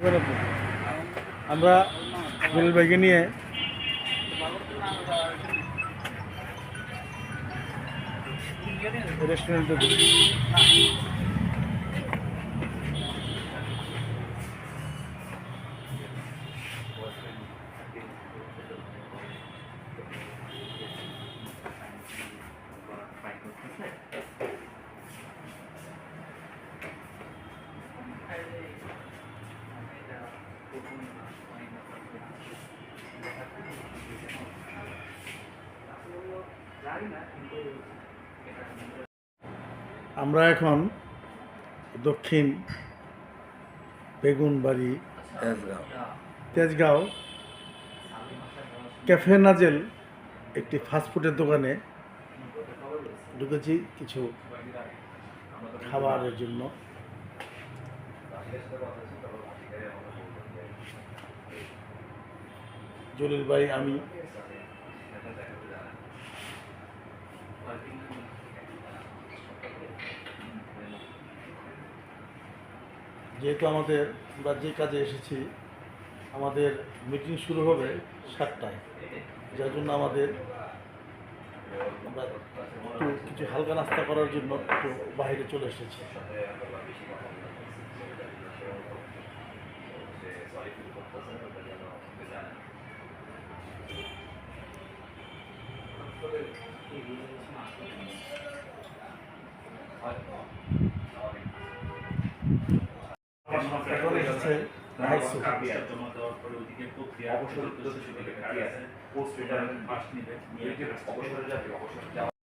এবার আপনি। আমরা জলিল ভাইকে নিয়ে রেস্টুরেন্টে আমরা এখন দক্ষিণ বেগুনবাড়ি তেজগাঁও। তেজগাঁও ক্যাফে নাজেল একটি ফাস্টফুডের দোকানে ঢুকেছি কিছু খাবারের জন্য। জলিল ভাই, আমি। যেহেতু আমাদের আমরা যে কাজে এসেছি, আমাদের মিটিং শুরু হবে সাতটায়। যার জন্য আমাদের আমরা একটু কিছু হালকা নাস্তা করার জন্য একটু বাইরে চলে এসেছি। অবসর অবসরে যাবে অবসরে যাওয়া